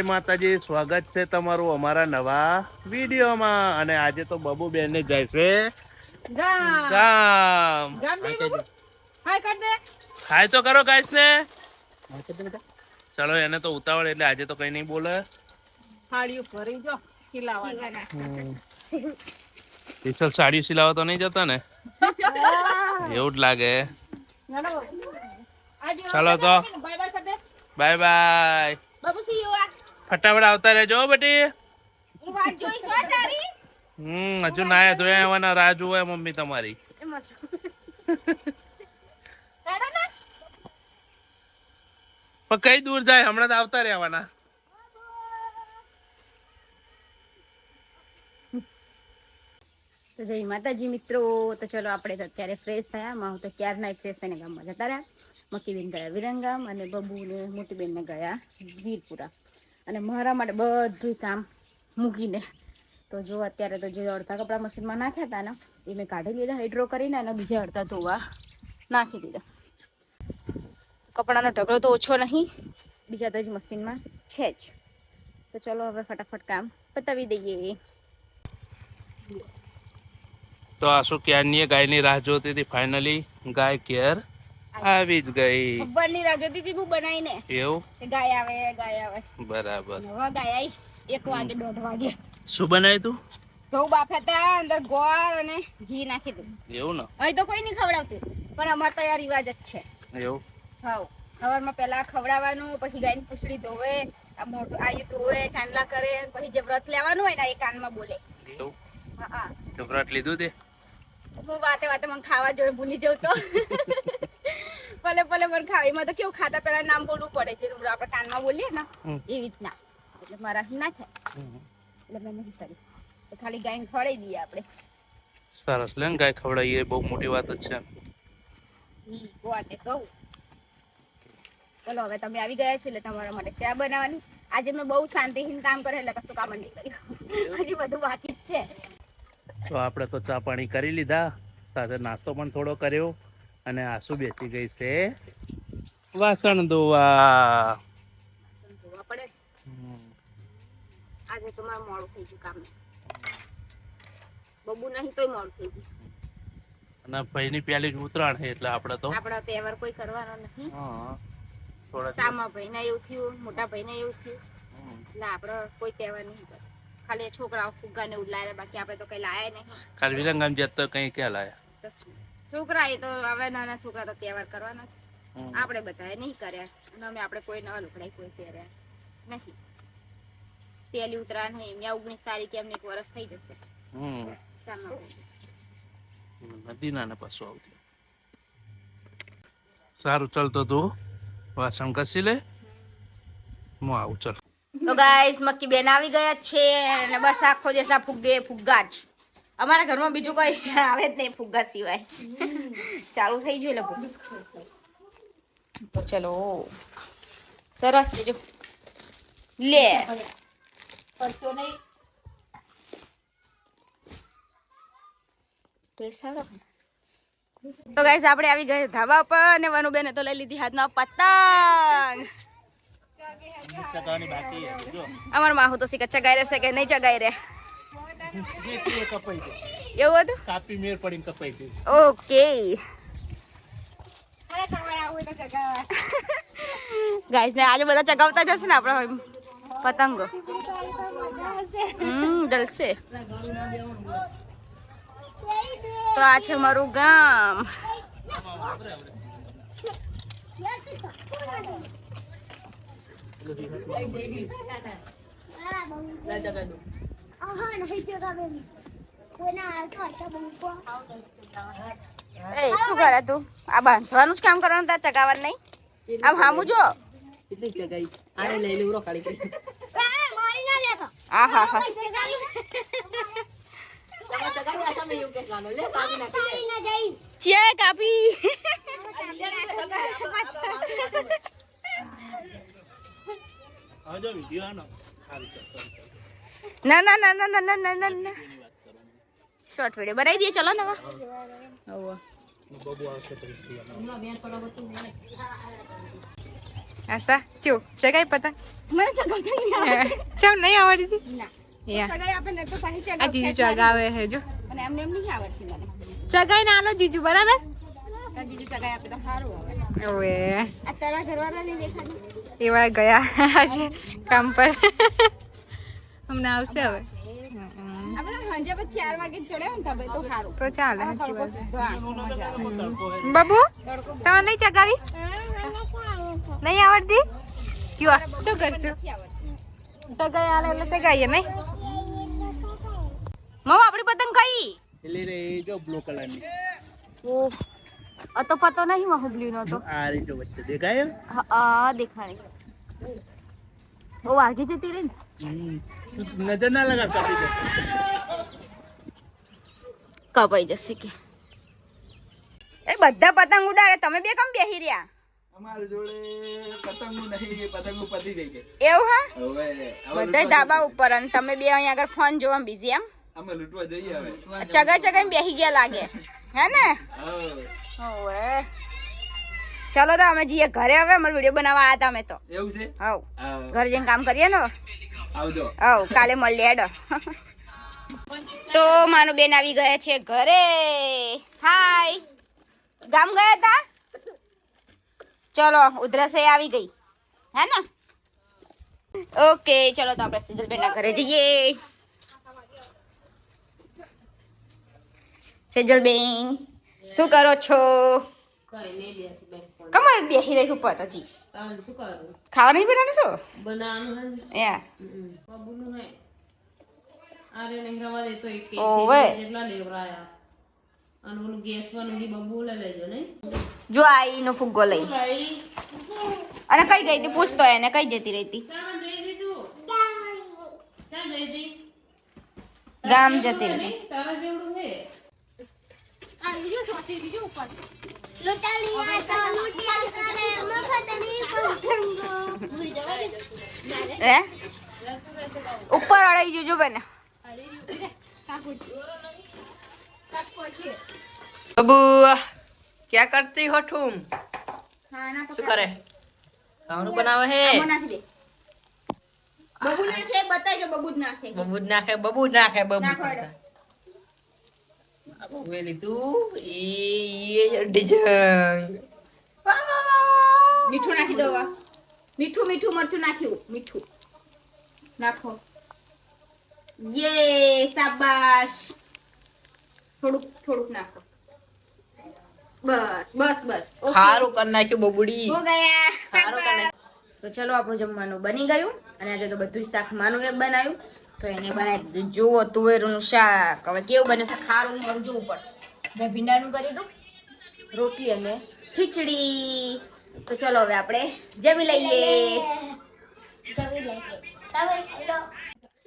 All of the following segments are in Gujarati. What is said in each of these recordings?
જય માતાજી સ્વાગત છે તમારું અમારા નવા વિડીયોમાં. અને આજે તો બબુ બેન ને જાય છે. ગામ. હાય તો કરો ગાઈસ ને ચલો એને તો ઉતાવળ એટલે આજે તો કઈ નહીં બોલે. થાળીઓ ભરી જો ખીલાવા વિશાલ સાડી સિલાવા તો નહીં જતા ને? એવું જ લાગે. ચાલો તો. Bye bye bye bye. Babu see you ફટાફટ આવતા રહેજો બેટી. હું વાત જોઈશ હો તારી? હમ હજુ નાયા ધોયા એવાના રાહ જોવે મમ્મી તમારી. ને? પણ કઈ દૂર જાય હમણાં તો આવતા રહેવાના તો જય માતાજી મિત્રો તો ચલો આપણે તો અત્યારે ફ્રેશ થયા. માં હું તો ક્યારના ફ્રેશ થઈને ગામમાં જતા રહ્યા. મકીબેન ગયા વિરંગામ અને બબુ ને મોટીબેનને ગયા વીરપુરા. અને મારા માટે બધું કામ મૂકીને. તો જો અત્યારે તો જે અડધા કપડાં મશીનમાં નાખ્યા હતા ને, એ મેં કાઢી લીધા હાઈડ્રો કરીને અને બીજા અડધા ધોવા નાખી દીધા. કપડાનો ઢગલો તો ઓછો નહીં, બીજા તો જ મશીનમાં છે જ. તો ચલો હવે ફટાફટ કામ પતાવી દઈએ. તો આશુ ક્યારની ગાયની રાહ જોતી હતી? ફાઇનલી ગાય કેર. આવી જ ગઈ. ખબરની રાહ જોતી હતી હું બનાવીને એવું? ગાય આવે ગાય આવે. બરાબર. હવે ગાય આવી. એક વાગે દોઢ વાગે. શું બનાવ્યું તું? ઘઉં બાફ્યા હતા અંદર ગોળ અને ઘી નાખી દીધું. એવું ને? અહીં તો કોઈ નહીં ખવડાવતું પણ અમારે તો આ રિવાજ જ છે. એવું? હાવ સવારમાં પહેલા ખવડાવવાનું પછી ગાયની પૂછડી ધોવે આ મોટું આયુ ધોવે ચાંદલા કરે પછી જે વ્રત લેવાનું હોય ને એ કાનમાં બોલે. એવું? હા હા. તો વ્રત લીધું તે? હું વાતે વાતે મને ખાવા જોડે ભૂલી જાઉં તો. ભલે પલે મને ખાવ. એમાં તો કેવું ખાતા પહેલા નામ બોલવું પડે. છે આપણે કાનમાં બોલીએ ને એવી રીતના. એટલે મારા ના થાય. એટલે મેં નહીં કરી. તો ખાલી ગાય ખવડાવી દઈએ આપણે. સરસ. લે ગાય ખવડાવીએ. બહુ મોટી વાત જ છે. ગોવાને કહું. ચલો હવે તમે આવી ગયા છો એટલે તમારા માટે ચા બનાવવાની. આજે મેં બહુ શાંતિહીન કામ કરે એટલે કશું કામ નહીં કર્યું. હજી બધું બાકી જ છે. તો આપણે તો ચા પાણી કરી લીધા. સાથે નાસ્તો પણ થોડો કર્યો. અને આસુ બેસી ગઈ છે. વાસણ ધોવા. આજે તો મારું મોડું થઈ ગયું કામ. બબુ નહીં તોય મોડું થઈ ગયું. અને ભાઈની પહેલી જ ઉત્તરાયણ છે એટલે આપણે તો. આપણા તહેવાર કોઈ કરવાનો નહીં. હા, થોડા સામા ભાઈને એવું થયું મોટા ભાઈને એવું થયું. એટલે આપણે કોઈ તહેવાર નહીં કરે. ખાલી છોકરાઓ ફુગ્ગા ને એવું લાયા બાકી આપણે તો કઈ લાયા નહીં. ખાલી વિરંગામ જતો કઈ ક્યાં લાયા? છોકરા એ તો હવે નાના છોકરા તો તહેવાર કરવાના છે. આપણે બધાએ નહીં કર્યા. અને અમે આપણે કોઈ નવા લુકડાઈ કોઈ પહેર્યા નથી. પહેલી ઉત્તરાયણ હે એમ ઓગણીસ તારીખે એમને એક વર્ષ થઈ જશે. સામા નદીના પાછું આવતી. સારું ચાલતો તું વાસણ કસી લે. હું આવું ચાલ. તો ગાઈસ મક્કી બેન આવી ગયા છે અને બસ આખો દેશ આ ફુગ્ગે ફુગ્ગા જ. અમારા ઘરમાં બીજું કોઈ આવે જ નહીં ફુગ્ગા સિવાય. ચાલુ થઈ ગયું એટલે ચલો. સરસ બીજું જો. લે. તો ગાઈસ આપણે આવી ગયા ધાબા પર અને વનુબેને તો લઈ લીધી હાથમાં પતંગ. અમાર માહુ તો શીખે ચગાઈ રહેશે કે નહીં ચગાઈ રહે કપાઈ ગઈ એવું હતું? કાપી મેર પડીને કપાઈ ગઈ ઓકે. ગાઈસ ને આજે બધા ચગાવતા જશે ને આપણા પતંગો. હમ જલશે તો આ છે મારું ગામ. એ શું કરે તું? આ બાંધવાનું જ કામ કરવાનું ત્યાં ચગાવવાનું નહીં? આમ હામું જો. કેટલી હા હા. ચે કાપી. ના ના ના ના ના ના ના ના. શોર્ટ વીડિયો બનાવી દઈએ ચલો નવા. હવે આશા ચો ચગાઈ પતંગ. મને ચગાવતા નહીં આવડે. ચમ નહીં આવડતી ના. ચગાઈ આપણે ને તો સાહી આ ચગાવ જીજુ ચગાવે હે જો. અને એમને એમ નહીં આવડતી મને. ચગાઈ ના આલો જીજુ બરાબર? જીજુ ચગાઈ આપે તો સારું હવે. ઓવે. આ તારા ઘરવાળા દેખાડી. એવા ગયા આજે કામ પર. હમણાં આવશે હવે. આપણે સાંજે પછી ચાર વાગે ચડ્યા ને તબે તો સારું તો ચાલે સાચી વાત. સીધો આંખમાં મજા આવે. બબુ તમે નહીં ચગાવી? નહીં આવડતી? કયો? શું કરશું. ચગાઈ આલે એટલે ચગાવીએ નહીં? મમ્મી આપણી પતંગ કઈ? પેલી રે જો બ્લુ કલરની. ઓહ. આ તો પતો નહીં મહુબલી નો તો. આ રે જો વચ્ચે દેખાય હા દેખાણી ઓ વાગી જતી રહી ને. તું નજર ના લગા કાપી કપાઈ જશે કે. એ બધા પતંગ ઉડાડે તમે બે કેમ બેહી રહ્યા? અમારી જોડે પતંગો નહીં પતંગો પતી ગઈ છે એવું હા? હવે બધા ધાબા ઉપર અને તમે બે અહીંયા આગળ ફોન જોવા બીઝી એમ. અમે લૂંટવા જઈએ હવે. ચગા ચગા બેહી ગયા લાગે. હે ને? ઓવે. ચલો તો અમે જઈએ ઘરે હવે અમારો વીડિયો બનાવવા આવ્યા હતા અમે તો. એવું છે? હવ. હા, ઘરે જઈને કામ કરીએ ને આવજો. હવ કાલે મળીએ હેડો. તો માનું બેન આવી ગયા છે ઘરે. હાય. ગામ ગયા હતા ચલો ઉધરસે આવી ગઈ. હે ને? ઓકે ચલો તો આપણે સિજલ બેન ઘરે જઈએ. સેજલ બેન શું કરો છો? કમ બેસી રહી ઉપર હજી. ખાવા નહીં બનાવું શું? બનાવવાનું યા. બબુનું હે. આરે નહીં દે તો એક એક ઓવે. જેટલા લેવરાયા. અને ઓલું ગેસ વાળું બી બબુ લઈ લેજો નહીં? જો આ ઈનો ફુગ્ગો લઈ. અને કઈ ગઈ હતી? પૂછતો એને કઈ જતી રહી હતી? ગામ જતી રહી. તારા જેવડું હે. હે ઉપર. ઉપર અડાઈ જજો બને. બબુ ક્યાં કરતી હો ઠુમ? શું કરે? ખાવાનું બનાવે હે? બબુ નાખે બતાજો બબુ જ નાખે. બબુ જ નાખે બબુ જ નાખે બબુ બબુએ લીધું એ એ ડિઝાઇન મીઠું નાખી દો વા. મીઠું મીઠું મરચું નાખ્યું મીઠું નાખો યે સાબાશ થોડુંક થોડુંક નાખો બસ બસ બસ સારું કરી નાખ્યું બબુડી હો ગયા સારું કરી તો ચલો આપણું જમવાનું બની ગયું અને આજે તો બધું શાક માનું એક બનાવ્યું તો એને બનાવી જુઓ તુવેરનું શાક. હવે કેવું બને છે? ખારું મારું જોવું પડશે. મેં ભીંડાનું કરી દઉં. રોટલી અને ખીચડી. તો ચલો હવે આપણે જમી લઈએ.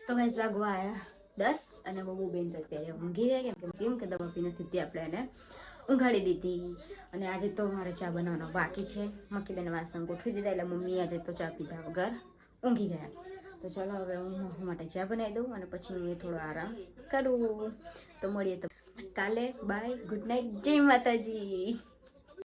તો કઈ વાગવા આયા દસ અને બબુ બેન તો અત્યારે ઊંઘી રહ્યા કેમ કે કેમ કે દવા પીને સ્થિતિ આપણે એને ઊંઘાડી દીધી. અને આજે તો મારે ચા બનાવવાનો બાકી છે. મક્કી બેન વાસણ ગોઠવી દીધા એટલે મમ્મી આજે તો ચા પીધા વગર ઊંઘી ગયા. તો ચાલો હવે હું માટે ચા બનાવી દઉં અને પછી હું થોડો આરામ કરું. તો મળીએ તો કાલે. બાય ગુડ નાઇટ જય માતાજી.